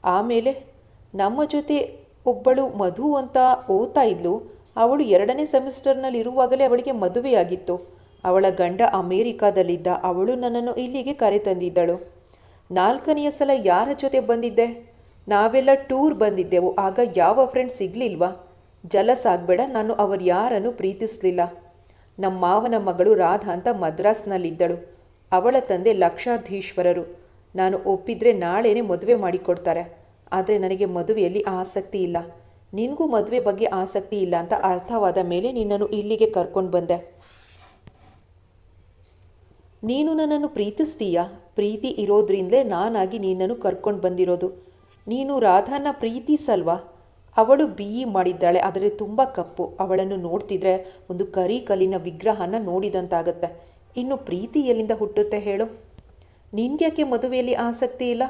ಆಮೇಲೆ ನಮ್ಮ ಜೊತೆ ಒಬ್ಬಳು ಮಧು ಅಂತ ಓದ್ತಾ ಇದ್ಲು. ಅವಳು ಎರಡನೇ ಸೆಮಿಸ್ಟರ್ನಲ್ಲಿ ಇರುವಾಗಲೇ ಅವಳಿಗೆ ಮದುವೆಯಾಗಿತ್ತು. ಅವಳ ಗಂಡ ಅಮೇರಿಕಾದಲ್ಲಿದ್ದ ಅವಳು ನನ್ನನ್ನು ಇಲ್ಲಿಗೆ ಕರೆ ತಂದಿದ್ದಳು ನಾಲ್ಕನೆಯ ಸಲ ಯಾರ ಜೊತೆ ಬಂದಿದ್ದೆ? ನಾವೆಲ್ಲ ಟೂರ್ ಬಂದಿದ್ದೆವು, ಆಗ ಯಾವ ಫ್ರೆಂಡ್ ಸಿಗ್ಲಿಲ್ವಾ? ಜಲಸ್ ಆಗ್ಬೇಡ ನಾನು ಅವರು ಯಾರನ್ನು ಪ್ರೀತಿಸಲಿಲ್ಲ. ನಮ್ಮ ಮಾವನ ಮಗಳು ರಾಧಾ ಅಂತ ಮದ್ರಾಸ್ನಲ್ಲಿದ್ದಳು. ಅವಳ ತಂದೆ ಲಕ್ಷಾಧೀಶ್ವರರು. ನಾನು ಒಪ್ಪಿದ್ರೆ ನಾಳೆನೇ ಮದುವೆ ಮಾಡಿಕೊಡ್ತಾರೆ. ಆದರೆ ನನಗೆ ಮದುವೆಯಲ್ಲಿ ಆಸಕ್ತಿ ಇಲ್ಲ. ನಿನಗೂ ಮದುವೆ ಬಗ್ಗೆ ಆಸಕ್ತಿ ಇಲ್ಲ ಅಂತ ಅರ್ಥವಾದ ಮೇಲೆ ನಿನ್ನನ್ನು ಇಲ್ಲಿಗೆ ಕರ್ಕೊಂಡು ಬಂದೆ. ನೀನು ನನ್ನನ್ನು ಪ್ರೀತಿಸ್ತೀಯಾ? ಪ್ರೀತಿ ಇರೋದ್ರಿಂದಲೇ ನಾನಾಗಿ ನಿನ್ನನ್ನು ಕರ್ಕೊಂಡು ಬಂದಿರೋದು. ನೀನು ರಾಧಾನ ಪ್ರೀತಿಸಲ್ವಾ? ಅವಳು ಬಿ ಇ ಮಾಡಿದ್ದಾಳೆ, ಆದರೆ ತುಂಬ ಕಪ್ಪು. ಅವಳನ್ನು ನೋಡ್ತಿದ್ರೆ ಒಂದು ಕರಿ ಕಲ್ಲಿನ ವಿಗ್ರಹನ ನೋಡಿದಂತಾಗತ್ತೆ. ಇನ್ನು ಪ್ರೀತಿ ಎಲ್ಲಿಂದ ಹುಟ್ಟುತ್ತೆ ಹೇಳು. ನಿನ್ಗ್ಯಾಕೆ ಮದುವೆಯಲ್ಲಿ ಆಸಕ್ತಿ ಇಲ್ಲ?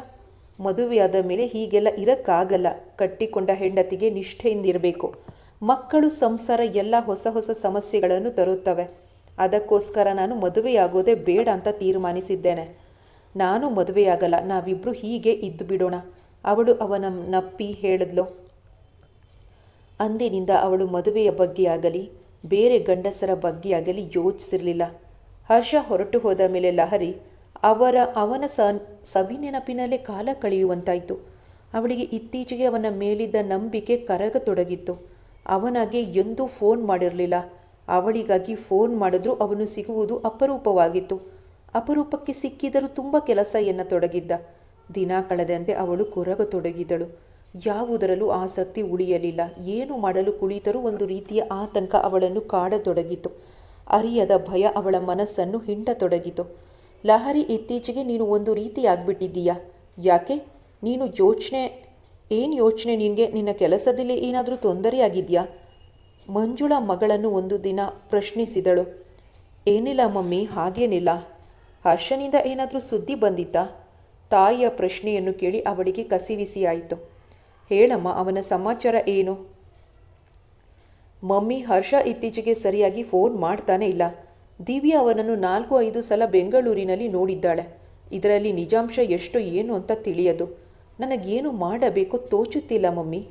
ಮದುವೆಯಾದ ಮೇಲೆ ಹೀಗೆಲ್ಲ ಇರಕ್ಕಾಗಲ್ಲ. ಕಟ್ಟಿಕೊಂಡ ಹೆಂಡತಿಗೆ ನಿಷ್ಠೆಯಿಂದಿರಬೇಕು. ಮಕ್ಕಳು ಸಂಸಾರ ಎಲ್ಲ ಹೊಸ ಹೊಸ ಸಮಸ್ಯೆಗಳನ್ನು ತರುತ್ತವೆ. ಅದಕ್ಕೋಸ್ಕರ ನಾನು ಮದುವೆಯಾಗೋದೇ ಬೇಡ ಅಂತ ತೀರ್ಮಾನಿಸಿದ್ದೇನೆ. ನಾನು ಮದುವೆಯಾಗಲ್ಲ ನಾವಿಬ್ಬರು ಹೀಗೆ ಇದ್ದು ಬಿಡೋಣ. ಅವಳು ಅವನ ನಪ್ಪಿ ಹೇಳಿದ್ಲು. ಅಂದಿನಿಂದ ಅವಳು ಮದುವೆಯ ಬಗ್ಗೆ ಆಗಲಿ ಬೇರೆ ಗಂಡಸರ ಬಗ್ಗೆ ಆಗಲಿ ಯೋಚಿಸಿರಲಿಲ್ಲ. ಹರ್ಷ ಹೊರಟು ಹೋದ ಮೇಲೆ ಲಹರಿ ಅವರ, ಅವನ ಸ ಸವಿನೆನಪಿನಲ್ಲೇ ಕಾಲ ಕಳೆಯುವಂತಾಯಿತು. ಅವಳಿಗೆ ಇತ್ತೀಚೆಗೆ ಅವನ ಮೇಲಿದ್ದ ನಂಬಿಕೆ ಕರಗತೊಡಗಿತ್ತು. ಅವನಾಗೆ ಎಂದೂ ಫೋನ್ ಮಾಡಿರಲಿಲ್ಲ. ಅವಳಿಗಾಗಿ ಫೋನ್ ಮಾಡಿದ್ರೂ ಅವನು ಸಿಗುವುದು ಅಪರೂಪವಾಗಿತ್ತು. ಅಪರೂಪಕ್ಕೆ ಸಿಕ್ಕಿದರೂ ತುಂಬ ಕೆಲಸ ಎನ್ನತೊಡಗಿದ್ದ. ದಿನ ಕಳೆದಂತೆ ಅವಳು ಕೊರಗತೊಡಗಿದಳು. ಯಾವುದರಲ್ಲೂ ಆಸಕ್ತಿ ಉಳಿಯಲಿಲ್ಲ. ಏನು ಮಾಡಲು ಕುಳಿತರೂ ಒಂದು ರೀತಿಯ ಆತಂಕ ಅವಳನ್ನು ಕಾಡತೊಡಗಿತು ಅರಿಯದ ಭಯ ಅವಳ ಮನಸ್ಸನ್ನು ಹಿಂಡತೊಡಗಿತು. ಲಹರಿ ಇತ್ತೀಚೆಗೆ ನೀನು ಒಂದು ರೀತಿ ಆಗ್ಬಿಟ್ಟಿದ್ದೀಯಾ? ಯಾಕೆ? ನೀನು ಯೋಚನೆ, ಏನು ಯೋಚನೆ ನಿನಗೆ? ನಿನ್ನ ಕೆಲಸದಲ್ಲಿ ಏನಾದರೂ ತೊಂದರೆಯಾಗಿದೆಯಾ? ಮಂಜುಳ ಮಗಳನ್ನು ಒಂದು ದಿನ ಪ್ರಶ್ನಿಸಿದಳು. ಏನಿಲ್ಲ ಮಮ್ಮಿ, ಹಾಗೇನಿಲ್ಲ. ಹರ್ಷನಿಂದ ಏನಾದರೂ ಸುದ್ದಿ ಬಂದಿತ್ತಾ? ತಾಯಿಯ ಪ್ರಶ್ನೆಯನ್ನು ಕೇಳಿ ಅವಳಿಗೆ ಕಸಿವಿಸಿಯಾಯಿತು. ಹೇಳಮ್ಮ, ಅವನ ಸಮಾಚಾರ ಏನು? ಮಮ್ಮಿ, ಹರ್ಷ ಇತ್ತೀಚೆಗೆ ಸರಿಯಾಗಿ ಫೋನ್ ಮಾಡ್ತಾನೆ ಇಲ್ಲ. ದಿವ್ಯಾ ಅವನನ್ನು ನಾಲ್ಕು ಐದು ಸಲ ಬೆಂಗಳೂರಿನಲ್ಲಿ ನೋಡಿದ್ದಾಳೆ. ಇದರಲ್ಲಿ ನಿಜಾಂಶ ಎಷ್ಟು ಏನು ಅಂತ ತಿಳಿಯದು. ನನಗೇನು ಮಾಡಬೇಕು ತೋಚುತ್ತಿಲ್ಲ ಮಮ್ಮಿ.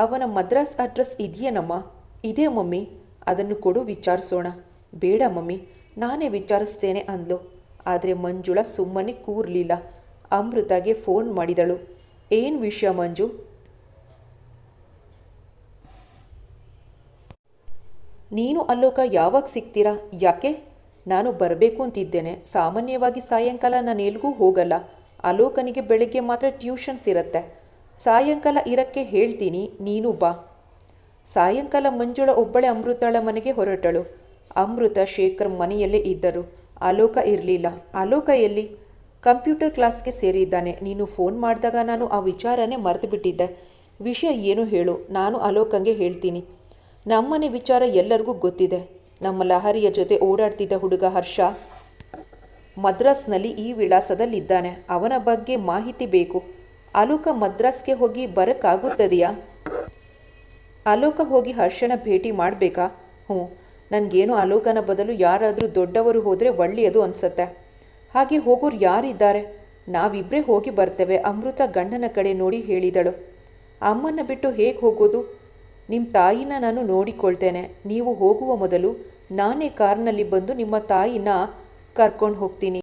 ಅವನ ಮದ್ರಾಸ್ ಅಡ್ರೆಸ್ ಇದೆಯೇನಮ್ಮ ಇದೇ ಮಮ್ಮಿ? ಅದನ್ನು ಕೊಡು, ವಿಚಾರಿಸೋಣ. ಬೇಡ ಮಮ್ಮಿ, ನಾನೇ ವಿಚಾರಿಸ್ತೇನೆ ಅಂದ್ಲು. ಆದರೆ ಮಂಜುಳ ಸುಮ್ಮನೆ ಕೂರ್ಲಿಲ್ಲ. ಅಮೃತಗೆ ಫೋನ್ ಮಾಡಿದಳು. ಏನು ವಿಷಯ ಮಂಜು? ನೀನು ಅಲ್ಲೋಕ ಯಾವಾಗ ಸಿಗ್ತೀರಾ? ಯಾಕೆ? ನಾನು ಬರಬೇಕು ಅಂತಿದ್ದೇನೆ. ಸಾಮಾನ್ಯವಾಗಿ ಸಾಯಂಕಾಲ ನಾನು ಎಲ್ಗೂ ಹೋಗಲ್ಲ. ಅಲೋಕನಿಗೆ ಬೆಳಗ್ಗೆ ಮಾತ್ರ ಟ್ಯೂಷನ್ಸ್ ಇರುತ್ತೆ. ಸಾಯಂಕಾಲ ಇರಕ್ಕೆ ಹೇಳ್ತೀನಿ, ನೀನು ಬಾ. ಸಾಯಂಕಾಲ ಮಂಜುಳ ಒಬ್ಬಳೆ ಅಮೃತಳ ಮನೆಗೆ ಹೊರಟಳು. ಅಮೃತ, ಶೇಖರ್ ಮನೆಯಲ್ಲೇ ಇದ್ದರು. ಅಲೋಕ ಇರಲಿಲ್ಲ. ಅಲೋಕ ಎಲ್ಲಿ? ಕಂಪ್ಯೂಟರ್ ಕ್ಲಾಸ್ಗೆ ಸೇರಿದ್ದಾನೆ. ನೀನು ಫೋನ್ ಮಾಡಿದಾಗ ನಾನು ಆ ವಿಚಾರನೇ ಮರೆತು ಬಿಟ್ಟಿದ್ದೆ ವಿಷಯ ಏನು ಹೇಳು? ನಾನು ಅಲೋಕಂಗೆ ಹೇಳ್ತೀನಿ. ನಮ್ಮನೆ ವಿಚಾರ ಎಲ್ಲರಿಗೂ ಗೊತ್ತಿದೆ. ನಮ್ಮ ಲಹರಿಯ ಜೊತೆ ಓಡಾಡ್ತಿದ್ದ ಹುಡುಗ ಹರ್ಷ ಮದ್ರಾಸ್ನಲ್ಲಿ ಈ ವಿಳಾಸದಲ್ಲಿದ್ದಾನೆ. ಅವನ ಬಗ್ಗೆ ಮಾಹಿತಿ ಬೇಕು. ಅಲೋಕ ಮದ್ರಾಸ್ಗೆ ಹೋಗಿ ಬರೋಕ್ಕಾಗುತ್ತದೆಯಾ? ಅಲೋಕ ಹೋಗಿ ಹರ್ಷನ ಭೇಟಿ ಮಾಡಬೇಕಾ? ಹ್ಞೂ, ನನಗೇನು ಅಲೋಕನ ಬದಲು ಯಾರಾದರೂ ದೊಡ್ಡವರು ಹೋದರೆ ಒಳ್ಳೆಯದು ಅನಿಸತ್ತೆ. ಹಾಗೆ ಹೋಗೋರು ಯಾರಿದ್ದಾರೆ? ನಾವಿಬ್ಬರೇ ಹೋಗಿ ಬರ್ತೇವೆ. ಅಮೃತ ಗಂಡನ ಕಡೆ ನೋಡಿ ಹೇಳಿದಳು. ಅಮ್ಮನ ಬಿಟ್ಟು ಹೇಗೆ ಹೋಗೋದು? ನಿಮ್ಮ ತಾಯಿನ ನಾನು ನೋಡಿಕೊಳ್ತೇನೆ. ನೀವು ಹೋಗುವ ಮೊದಲು ನಾನೇ ಕಾರ್ನಲ್ಲಿ ಬಂದು ನಿಮ್ಮ ತಾಯಿನ ಕರ್ಕೊಂಡು ಹೋಗ್ತೀನಿ.